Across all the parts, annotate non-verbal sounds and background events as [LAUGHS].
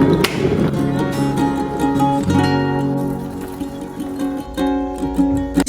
you.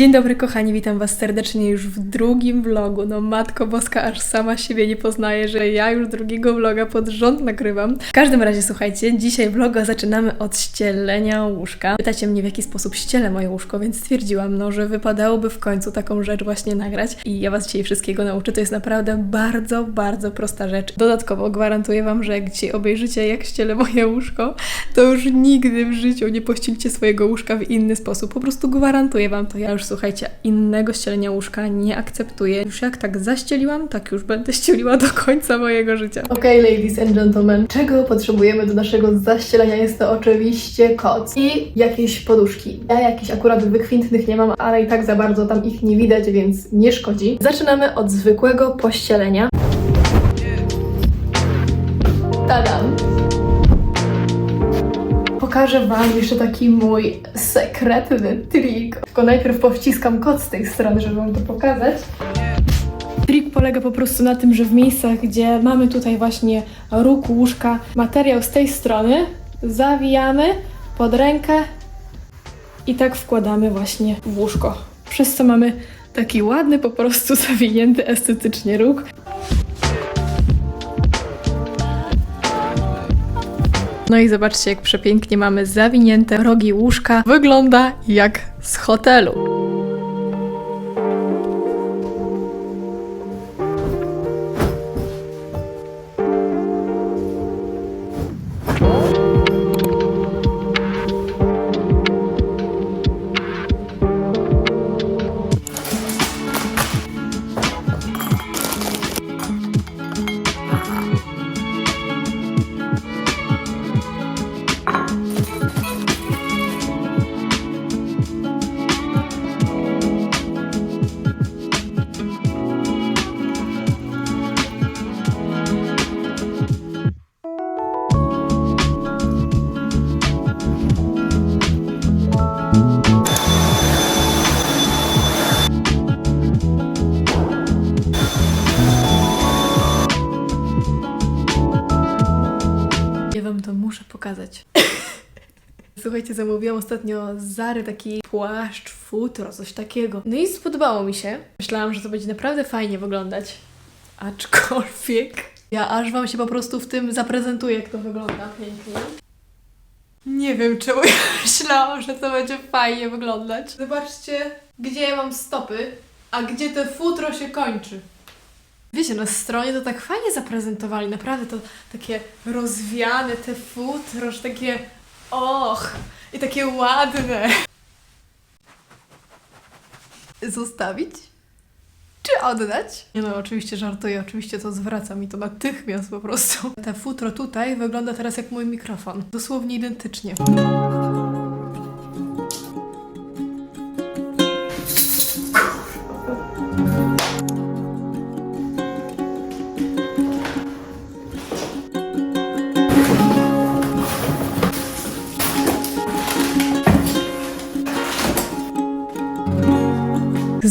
Dzień dobry kochani, witam Was serdecznie już w drugim vlogu. No matko boska, aż sama siebie nie poznaję, że ja już drugiego vloga pod rząd nagrywam. W każdym razie słuchajcie, dzisiaj vloga zaczynamy od ścielenia łóżka. Pytacie mnie w jaki sposób ścielę moje łóżko, więc stwierdziłam, no, że wypadałoby w końcu taką rzecz właśnie nagrać i ja Was dzisiaj wszystkiego nauczę. To jest naprawdę bardzo, bardzo prosta rzecz. Dodatkowo gwarantuję Wam, że jak dzisiaj obejrzycie jak ścielę moje łóżko, to już nigdy w życiu nie pościelcie swojego łóżka w inny sposób. Po prostu gwarantuję Wam to. Ja już słuchajcie, innego ścielenia łóżka nie akceptuję. Już jak tak zaścieliłam, tak już będę ścieliła do końca mojego życia. Okej, ladies and gentlemen, czego potrzebujemy do naszego zaścielenia? Jest to oczywiście koc i jakieś poduszki. Ja jakichś akurat wykwintnych nie mam, ale i tak za bardzo tam ich nie widać, więc nie szkodzi. Zaczynamy od zwykłego pościelenia. Tadam! Pokażę Wam jeszcze taki mój sekretny trik. Tylko najpierw powciskam koc z tej strony, żeby Wam to pokazać. Trik polega po prostu na tym, że w miejscach, gdzie mamy tutaj właśnie róg łóżka, materiał z tej strony zawijamy pod rękę i tak wkładamy właśnie w łóżko. Przez co mamy taki ładny, po prostu zawinięty estetycznie róg. No i zobaczcie, jak przepięknie mamy zawinięte rogi łóżka. Wygląda jak z hotelu. Słuchajcie, zamówiłam ostatnio Zary taki płaszcz, futro, coś takiego. No i spodobało mi się. Myślałam, że to będzie naprawdę fajnie wyglądać. Aczkolwiek ja aż wam się po prostu w tym zaprezentuję, jak to wygląda pięknie. Nie wiem, czemu [LAUGHS] ja myślałam, że to będzie fajnie wyglądać. Zobaczcie, gdzie ja mam stopy, a gdzie to futro się kończy. Wiecie, na stronie to tak fajnie zaprezentowali, naprawdę to takie rozwiane, te futro, że takie och, i takie ładne. Zostawić? Czy oddać? Nie no, oczywiście żartuję, oczywiście to zwracam i to natychmiast po prostu. Te futro tutaj wygląda teraz jak mój mikrofon. Dosłownie identycznie.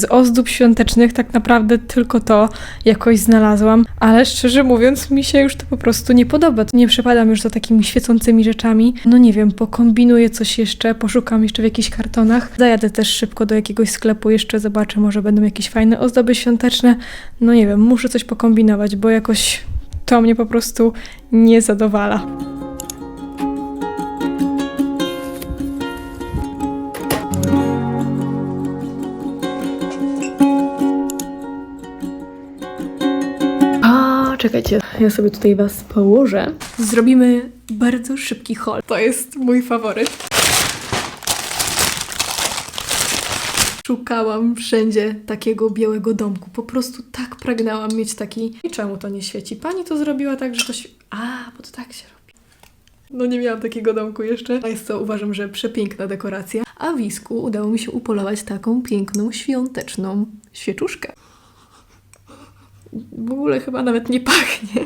Z ozdób świątecznych tak naprawdę tylko to jakoś znalazłam, ale szczerze mówiąc mi się już to po prostu nie podoba. Nie przepadam już za takimi świecącymi rzeczami. No nie wiem, pokombinuję coś jeszcze, poszukam jeszcze w jakichś kartonach. Zajadę też szybko do jakiegoś sklepu, jeszcze zobaczę, może będą jakieś fajne ozdoby świąteczne. No nie wiem, muszę coś pokombinować, bo jakoś to mnie po prostu nie zadowala. Czekajcie, ja sobie tutaj was położę. Zrobimy bardzo szybki haul. To jest mój faworyt. Szukałam wszędzie takiego białego domku. Po prostu tak pragnęłam mieć taki. I czemu to nie świeci? Pani to zrobiła tak, że to świe... A, bo to tak się robi. No nie miałam takiego domku jeszcze. A jest to uważam, że przepiękna dekoracja. A Wisku udało mi się upolować taką piękną, świąteczną świeczuszkę. W ogóle chyba nawet nie pachnie.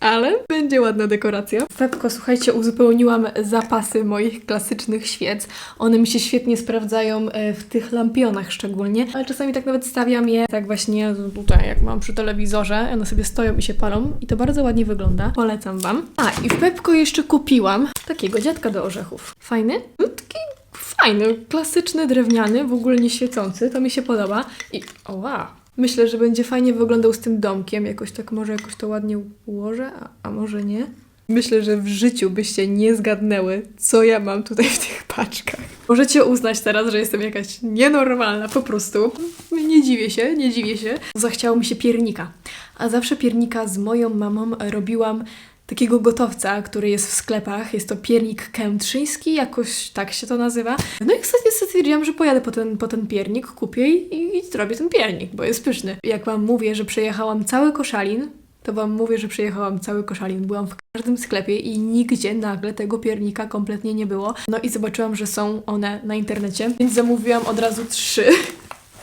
Ale będzie ładna dekoracja. Pepko, słuchajcie, uzupełniłam zapasy moich klasycznych świec. One mi się świetnie sprawdzają e, w tych lampionach szczególnie, ale czasami tak nawet stawiam je tak właśnie tutaj, jak mam przy telewizorze. One sobie stoją i się palą i to bardzo ładnie wygląda. Polecam Wam. A, i w Pepko jeszcze kupiłam takiego dziadka do orzechów. Fajny? No, taki fajny. fajny, klasyczny, drewniany, w ogóle nie świecący, to mi się podoba. I oła, myślę, że będzie fajnie wyglądał z tym domkiem, jakoś tak może jakoś to ładnie ułożę, a, a może nie. Myślę, że w życiu byście nie zgadnęły, co ja mam tutaj w tych paczkach. Możecie uznać teraz, że jestem jakaś nienormalna, po prostu. Nie dziwię się, nie dziwię się. Zachciało mi się piernika. A zawsze piernika z moją mamą robiłam takiego gotowca, który jest w sklepach. Jest to piernik kętrzyński, jakoś tak się to nazywa. No i ostatnio stwierdziłam, że pojadę po ten, po ten piernik, kupię i, i zrobię ten piernik, bo jest pyszny. Jak wam mówię, że przejechałam cały koszalin, to wam mówię, że przejechałam cały koszalin. Byłam w każdym sklepie i nigdzie nagle tego piernika kompletnie nie było. No i zobaczyłam, że są one na internecie, więc zamówiłam od razu trzy.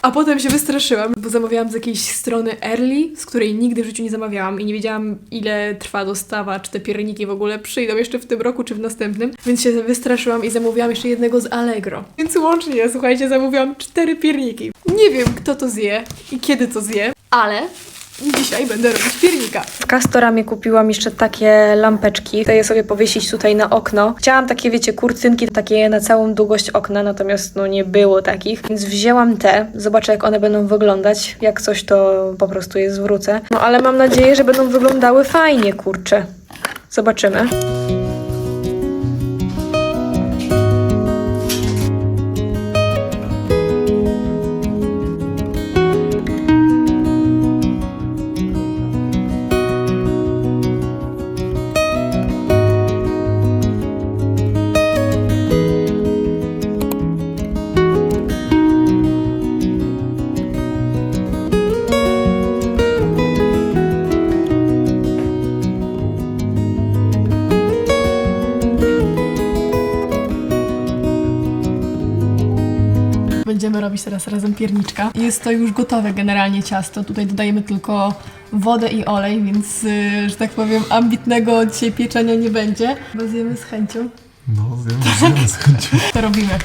A potem się wystraszyłam, bo zamawiałam z jakiejś strony Early, z której nigdy w życiu nie zamawiałam i nie wiedziałam, ile trwa dostawa, czy te pierniki w ogóle przyjdą jeszcze w tym roku, czy w następnym. Więc się wystraszyłam i zamówiłam jeszcze jednego z Allegro. Więc łącznie, słuchajcie, zamówiłam cztery pierniki. Nie wiem, kto to zje i kiedy to zje, ale dzisiaj będę robić piernika. W Castoramie kupiłam jeszcze takie lampeczki. Chcę je sobie powiesić tutaj na okno. Chciałam takie, wiecie, kurtynki, takie na całą długość okna, natomiast no nie było takich. Więc wzięłam te. Zobaczę, jak one będą wyglądać. Jak coś, to po prostu je zwrócę. No ale mam nadzieję, że będą wyglądały fajnie, kurczę. Zobaczymy. Będziemy robić teraz razem pierniczka. Jest to już gotowe generalnie ciasto. Tutaj dodajemy tylko wodę i olej, więc, yy, że tak powiem, ambitnego dzisiaj pieczenia nie będzie. Bo zjemy z chęcią. No, zjemy, zjemy z chęcią. To robimy.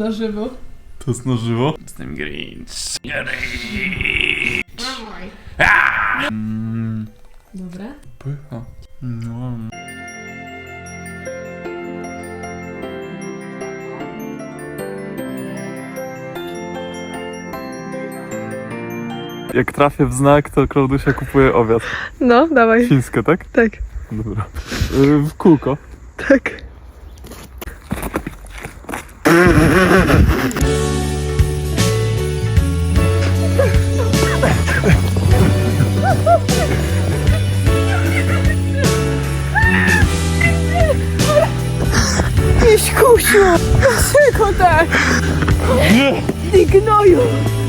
Na żywo. To jest na żywo? Jestem Grinch. Mm, Dobra. pycha. No. Jak trafię w znak, to Klaudusia kupuje obiad. No, dawaj. Chińskie, tak? Tak, Dobra. Y, W kółko. tak. Dzień Dobry.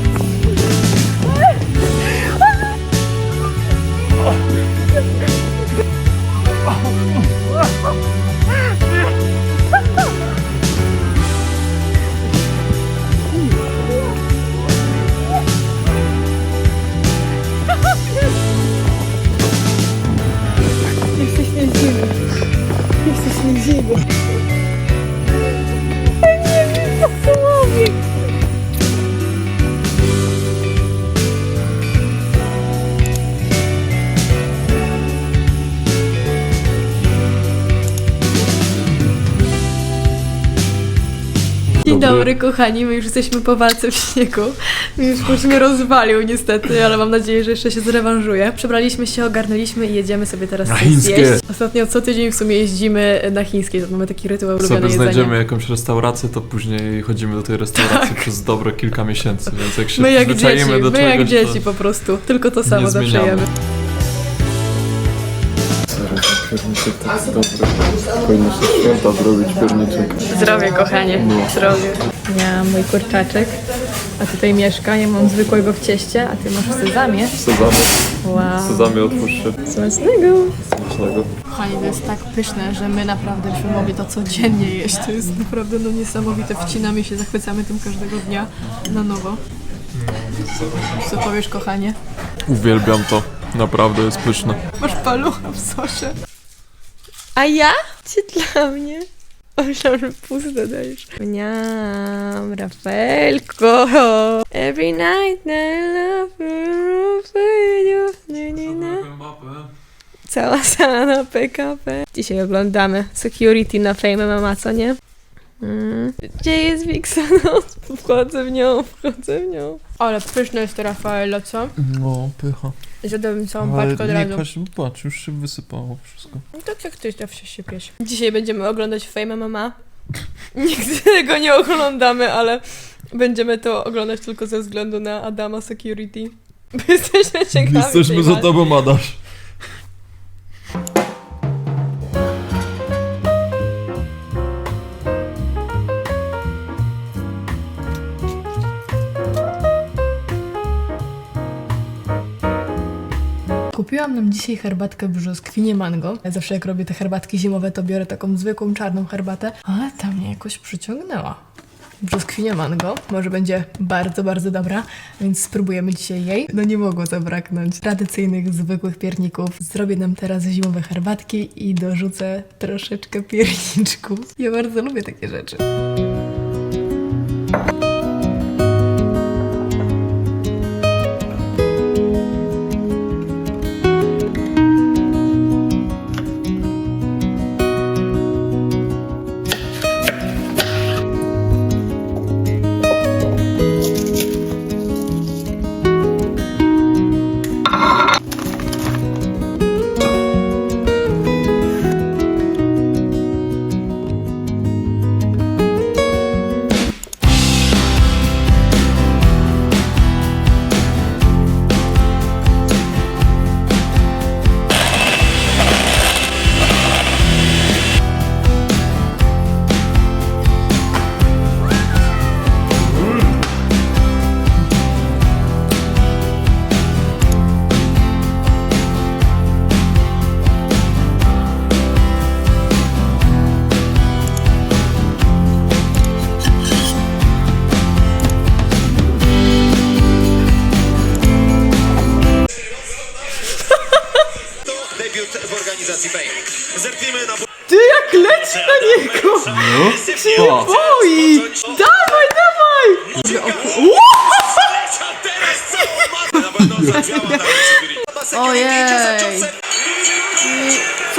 Dobry, kochani, my już jesteśmy po walce w śniegu. Już ktoś mnie rozwalił niestety, ale mam nadzieję, że jeszcze się zrewanżuje. Przebraliśmy się, ogarnęliśmy i jedziemy sobie teraz Na coś chińskie. zjeść. Ostatnio co tydzień w sumie jeździmy na chińskie, mamy taki rytuał ulubione sobie jedzenie. znajdziemy jakąś restaurację, to później chodzimy do tej restauracji przez dobre kilka miesięcy, więc jak się Tak. My jak dzieci, do my czegoś, jak dzieci to... po prostu, tylko to samo zawsze zmieniamy. jemy. Pierniczek taki dobry. Powinno się święta zrobić pierniczek. Zdrowie, kochanie. Zdrowie. Ja mam mój kurczaczek, a tutaj mieszka. Ja mam zwykłego w cieście, a ty masz w sezamie. Sezamy. Wow. Sezamy otwórz. Smacznego. Smacznego. Kochani, to jest tak pyszne, że my naprawdę byśmy mogli to codziennie jeść. To jest naprawdę no niesamowite. Wcinamy się, zachwycamy tym każdego dnia na nowo. Co powiesz, kochanie? Uwielbiam to. Naprawdę jest pyszne. Masz palucha w sosie. A ja? Cię dla mnie. Myślałam, że pusto dajesz. Miam, Rafaelko. Every night I love you, you, you, you, you. Cała sala na PKP. Dzisiaj oglądamy Security na Fame MMA, co nie? Mm. Gdzie jest Wixanos? [LAUGHS] Wchodzę w nią, wchodzę w nią. Ale pyszne jest to Rafaela, co? No, pycha. Zjadłabym całą Ale paczkę od nie, razu. patrz, patrz, już się wysypało wszystko. No tak jak ty zawsze się piesz. Dzisiaj będziemy oglądać Fame MMA. [LAUGHS] Nigdy tego nie oglądamy, ale będziemy to oglądać tylko ze względu na Adama Security. [LAUGHS] Bo jesteśmy ciekawi Jesteśmy za walki. tobą, Adaś. Nam dzisiaj herbatkę brzoskwinie mango. Ja zawsze jak robię te herbatki zimowe, to biorę taką zwykłą czarną herbatę, ale ta mnie jakoś przyciągnęła. Brzoskwinia mango, może będzie bardzo, bardzo dobra, więc spróbujemy dzisiaj jej. No nie mogło zabraknąć tradycyjnych, zwykłych pierników. Zrobię nam teraz zimowe herbatki i dorzucę troszeczkę pierniczków. Ja bardzo lubię takie rzeczy.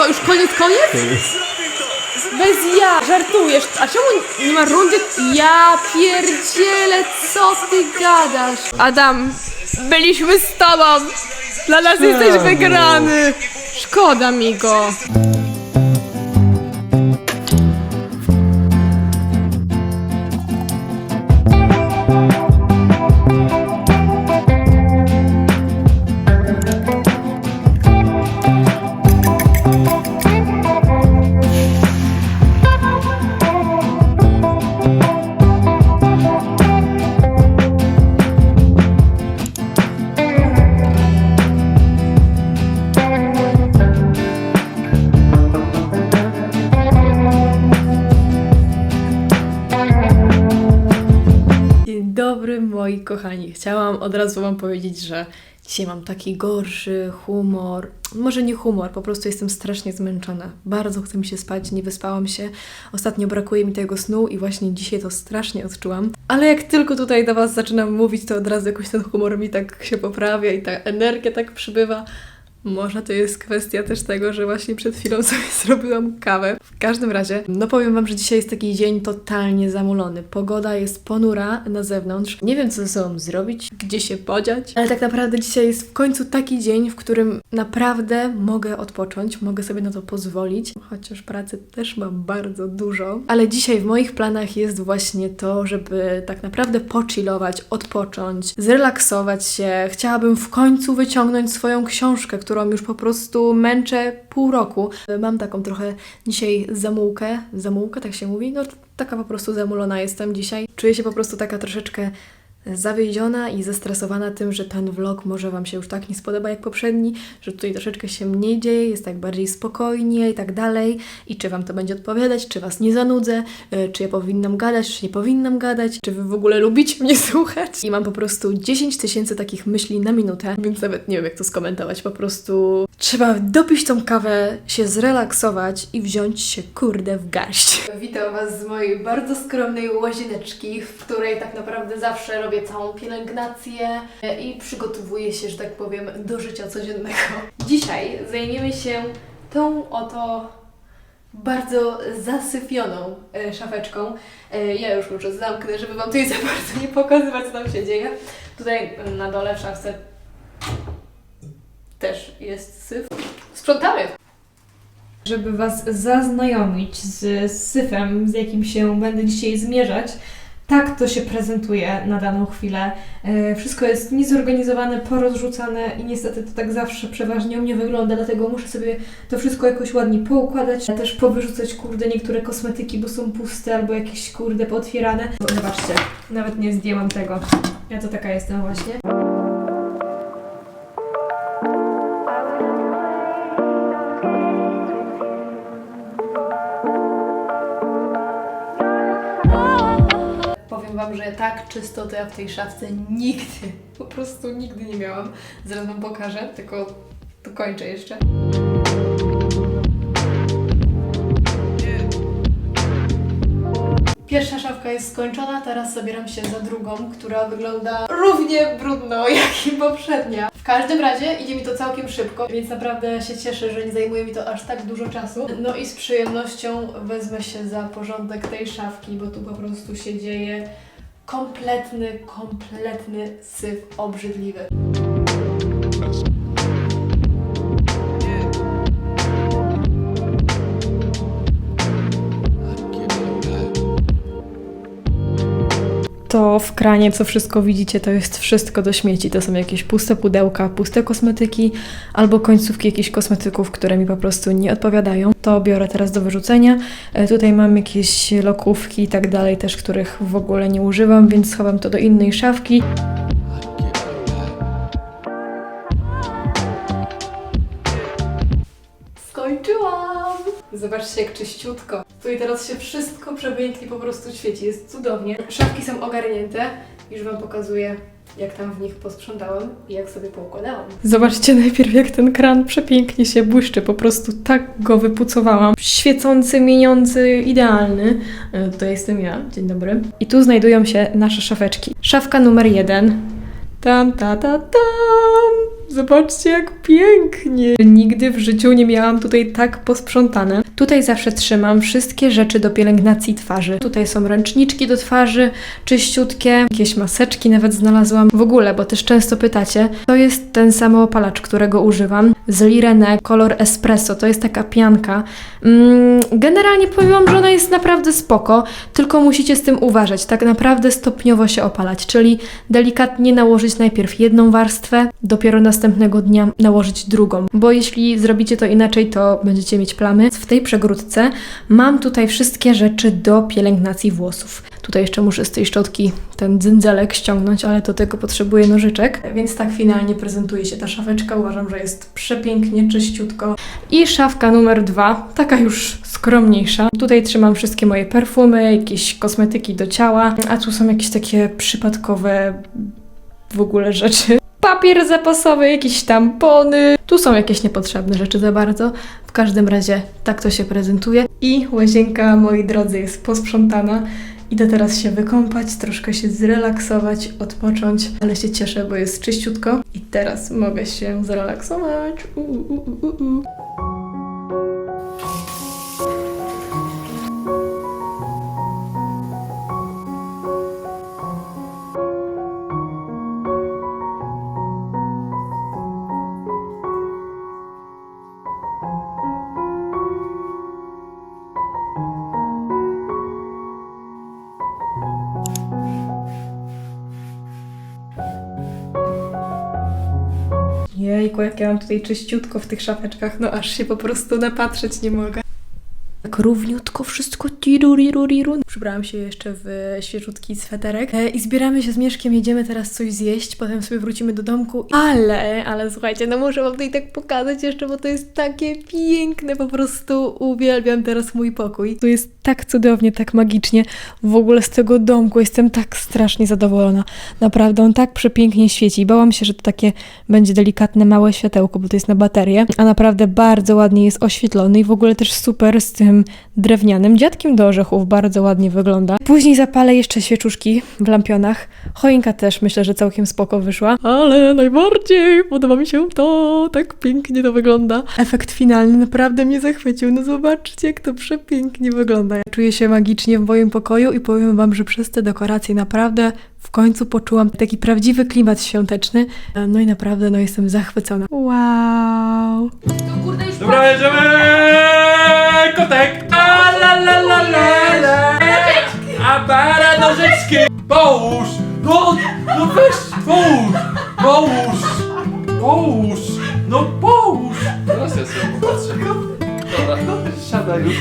Co, już koniec, koniec? Bez ja! Żartujesz! A czemu nie ma rundy? Ja pierdzielę, co ty gadasz? Adam, byliśmy z tobą! Dla nas jesteś wygrany! Szkoda mi go! Kochani. Chciałam od razu Wam powiedzieć, że dzisiaj mam taki gorszy humor. Może nie humor, po prostu jestem strasznie zmęczona. Bardzo chce mi się spać, nie wyspałam się. Ostatnio brakuje mi tego snu i właśnie dzisiaj to strasznie odczułam. Ale jak tylko tutaj do Was zaczynam mówić, to od razu jakoś ten humor mi tak się poprawia i ta energia tak przybywa. Może to jest kwestia też tego, że właśnie przed chwilą [LAUGHS] sobie zrobiłam kawę. W każdym razie, no powiem Wam, że dzisiaj jest taki dzień totalnie zamulony. Pogoda jest ponura na zewnątrz. Nie wiem, co ze sobą zrobić, gdzie się podziać, ale tak naprawdę dzisiaj jest w końcu taki dzień, w którym naprawdę mogę odpocząć, mogę sobie na to pozwolić, chociaż pracy też mam bardzo dużo. Ale dzisiaj w moich planach jest właśnie to, żeby tak naprawdę pochillować, odpocząć, zrelaksować się. Chciałabym w końcu wyciągnąć swoją książkę, którą którą już po prostu męczę pół roku. Mam taką trochę dzisiaj zamułkę, zamułkę tak się mówi, no taka po prostu zamulona jestem dzisiaj. Czuję się po prostu taka troszeczkę zawiedziona i zestresowana tym, że ten vlog może Wam się już tak nie spodoba jak poprzedni, że tutaj troszeczkę się mniej dzieje, jest tak bardziej spokojnie i tak dalej. I czy Wam to będzie odpowiadać, czy Was nie zanudzę, y, czy ja powinnam gadać, czy nie powinnam gadać, czy Wy w ogóle lubicie mnie [LAUGHS] słuchać. I mam po prostu 10 tysięcy takich myśli na minutę, więc nawet nie wiem jak to skomentować. Po prostu trzeba dopić tą kawę, się zrelaksować i wziąć się kurde w garść. Witam Was z mojej bardzo skromnej łazieneczki, w której tak naprawdę zawsze robię całą pielęgnację i przygotowuję się, że tak powiem, do życia codziennego. Dzisiaj zajmiemy się tą oto bardzo zasypioną e, szafeczką. E, Ja już może zamknę, żeby Wam tutaj za bardzo nie pokazywać, co tam się dzieje. Tutaj na dole w szafce też jest syf. Sprzątamy! Żeby Was zaznajomić z syfem, z jakim się będę dzisiaj zmierzać, tak to się prezentuje na daną chwilę. E, Wszystko jest niezorganizowane, porozrzucane i niestety to tak zawsze przeważnie u mnie wygląda, dlatego muszę sobie to wszystko jakoś ładnie poukładać, też powyrzucać kurde niektóre kosmetyki, bo są puste albo jakieś kurde pootwierane. Zobaczcie, nawet nie zdjęłam tego. Ja to taka jestem właśnie. Że tak czysto to ja w tej szafce nigdy, po prostu nigdy nie miałam. Zaraz Wam pokażę, tylko dokończę jeszcze. Pierwsza szafka jest skończona, teraz zabieram się za drugą, która wygląda równie brudno [LAUGHS] jak i poprzednia. W każdym razie idzie mi to całkiem szybko, więc naprawdę się cieszę, że nie zajmuje mi to aż tak dużo czasu. No i z przyjemnością wezmę się za porządek tej szafki, bo tu po prostu się dzieje kompletny, kompletny syf obrzydliwy. To w kranie, co wszystko widzicie, to jest wszystko do śmieci. To są jakieś puste pudełka, puste kosmetyki albo końcówki jakichś kosmetyków, które mi po prostu nie odpowiadają. To biorę teraz do wyrzucenia. E, Tutaj mam jakieś lokówki i tak dalej, też których w ogóle nie używam, więc schowam to do innej szafki. Zobaczcie jak czyściutko. Tutaj teraz się wszystko przepięknie po prostu świeci, jest cudownie. Szafki są ogarnięte, już Wam pokazuję jak tam w nich posprzątałam i jak sobie poukładałam. Zobaczcie najpierw jak ten kran przepięknie się błyszczy, po prostu tak go wypucowałam. Świecący, mieniący, idealny. E, To jestem ja, dzień dobry. I tu znajdują się nasze szafeczki. Szafka numer jeden. Tam, ta, ta, tam! Zobaczcie, jak pięknie! Nigdy w życiu nie miałam tutaj tak posprzątane. Tutaj zawsze trzymam wszystkie rzeczy do pielęgnacji twarzy. Tutaj są ręczniczki do twarzy, czyściutkie, jakieś maseczki nawet znalazłam. W ogóle, bo też często pytacie, to jest ten samoopalacz, którego używam. Z Lirene, kolor espresso, to jest taka pianka. Mm, generalnie powiem wam, że ona jest naprawdę spoko, tylko musicie z tym uważać. Tak naprawdę stopniowo się opalać, czyli delikatnie nałożyć najpierw jedną warstwę, dopiero następnego dnia nałożyć drugą, bo jeśli zrobicie to inaczej, to będziecie mieć plamy. W tej przegródce mam tutaj wszystkie rzeczy do pielęgnacji włosów. Tutaj jeszcze muszę z tej szczotki ten dzynzelek ściągnąć, ale do tego potrzebuję nożyczek. Więc tak finalnie prezentuje się ta szafeczka. Uważam, że jest przepięknie, czyściutko. I szafka numer dwa, taka już skromniejsza. Tutaj trzymam wszystkie moje perfumy, jakieś kosmetyki do ciała, a tu są jakieś takie przypadkowe w ogóle rzeczy. Papier zapasowy, jakieś tampony. Tu są jakieś niepotrzebne rzeczy za bardzo. W każdym razie tak to się prezentuje. I łazienka, moi drodzy, jest posprzątana. Idę teraz się wykąpać, troszkę się zrelaksować, odpocząć, ale się cieszę, bo jest czyściutko i teraz mogę się zrelaksować. Jak ja mam tutaj czyściutko w tych szafeczkach, no aż się po prostu napatrzeć nie mogę. Tak równiutko wszystko tiruriru. Przybrałam się jeszcze w świeżutki sweterek e, i zbieramy się z Mieszkiem, jedziemy teraz coś zjeść, potem sobie wrócimy do domku. Ale, ale słuchajcie, no muszę wam tutaj tak pokazać jeszcze, bo to jest takie piękne, po prostu uwielbiam teraz mój pokój. Tu jest tak cudownie, tak magicznie. W ogóle z tego domku jestem tak strasznie zadowolona. Naprawdę, on tak przepięknie świeci. Bałam się, że to takie będzie delikatne, małe światełko, bo to jest na baterię, a naprawdę bardzo ładnie jest oświetlony i w ogóle też super z tym drewnianym dziadkiem do orzechów. Bardzo ładnie wygląda. Później zapalę jeszcze świeczuszki w lampionach. Choinka też myślę, że całkiem spoko wyszła. Ale najbardziej podoba mi się to. Tak pięknie to wygląda. Efekt finalny naprawdę mnie zachwycił. No zobaczcie, jak to przepięknie wygląda. Ja czuję się magicznie w moim pokoju i powiem wam, że przez te dekoracje naprawdę w końcu poczułam taki prawdziwy klimat świąteczny. No i naprawdę no jestem zachwycona. Wow! Dobra, jedziemy! Kotek! Nożyczki! Połóż! No, no weź, połóż! Połóż! Połóż! No połóż! Teraz ja sobie popatrzę. Dobra, siadaj już.